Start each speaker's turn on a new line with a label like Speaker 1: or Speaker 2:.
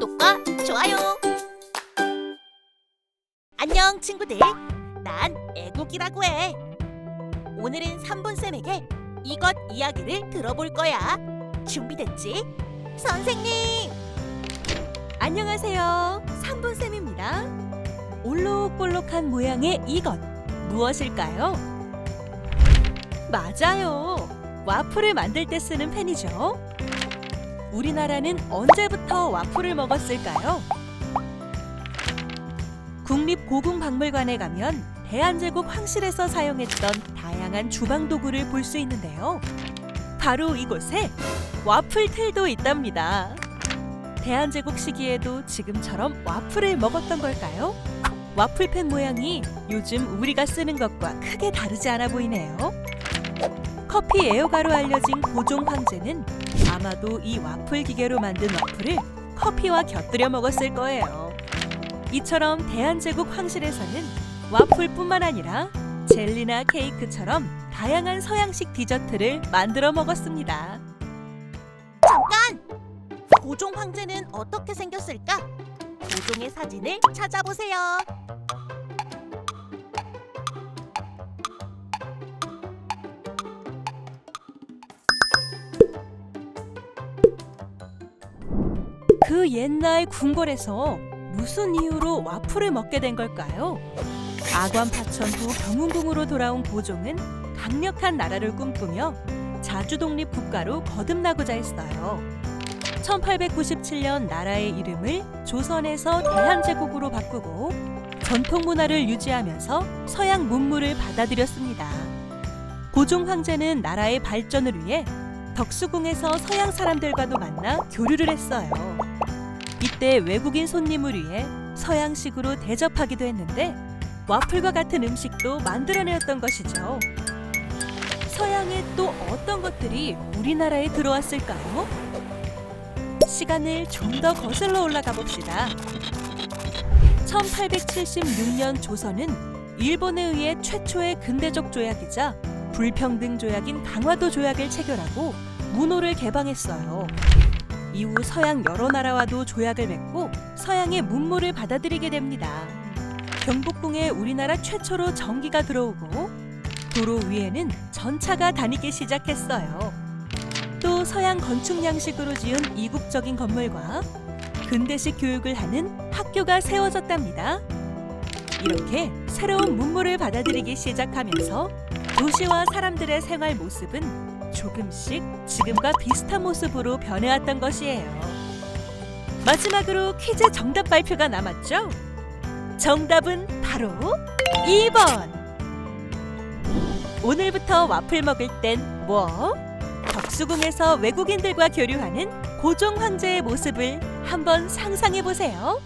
Speaker 1: 구독과 좋아요. 안녕 친구들. 난 애국이라고 해. 오늘은 3분 쌤에게 이것 이야기를 들어볼 거야. 준비됐지? 선생님.
Speaker 2: 안녕하세요. 3분 쌤입니다. 올록볼록한 모양의 이것 무엇일까요? 맞아요. 와플을 만들 때 쓰는 펜이죠. 우리나라는 언제부터 와플을 먹었을까요? 국립고궁박물관에 가면 대한제국 황실에서 사용했던 다양한 주방 도구를 볼 수 있는데요. 바로 이곳에 와플 틀도 있답니다. 대한제국 시기에도 지금처럼 와플을 먹었던 걸까요? 와플펜 모양이 요즘 우리가 쓰는 것과 크게 다르지 않아 보이네요. 커피 애호가로 알려진 고종 황제는 아마도 이 와플 기계로 만든 와플을 커피와 곁들여 먹었을 거예요. 이처럼 대한제국 황실에서는 와플뿐만 아니라 젤리나 케이크처럼 다양한 서양식 디저트를 만들어 먹었습니다.
Speaker 1: 잠깐. 고종 황제는 어떻게 생겼을까? 고종의 사진을 찾아보세요.
Speaker 2: 그 옛날 궁궐에서 무슨 이유로 와플을 먹게 된 걸까요? 아관 파천 후 경운궁으로 돌아온 고종은 강력한 나라를 꿈꾸며 자주 독립 국가로 거듭나고자 했어요. 1897년 나라의 이름을 조선에서 대한제국으로 바꾸고 전통 문화를 유지하면서 서양 문물을 받아들였습니다. 고종 황제는 나라의 발전을 위해 덕수궁에서 서양 사람들과도 만나 교류를 했어요. 이때 외국인 손님을 위해 서양식으로 대접하기도 했는데 와플과 같은 음식도 만들어내었던 것이죠. 서양의 또 어떤 것들이 우리나라에 들어왔을까요? 시간을 좀 더 거슬러 올라가 봅시다. 1876년 조선은 일본에 의해 최초의 근대적 조약이자 불평등 조약인 강화도 조약을 체결하고 문호를 개방했어요. 이후 서양 여러 나라와도 조약을 맺고 서양의 문물을 받아들이게 됩니다. 경복궁에 우리나라 최초로 전기가 들어오고 도로 위에는 전차가 다니기 시작했어요. 또 서양 건축 양식으로 지은 이국적인 건물과 근대식 교육을 하는 학교가 세워졌답니다. 이렇게 새로운 문물을 받아들이기 시작하면서 도시와 사람들의 생활 모습은 조금씩 지금과 비슷한 모습으로 변해왔던 것이에요. 마지막으로 퀴즈 정답 발표가 남았죠? 정답은 바로 2번! 오늘부터 와플 먹을 땐 뭐? 덕수궁에서 외국인들과 교류하는 고종 황제의 모습을 한번 상상해 보세요.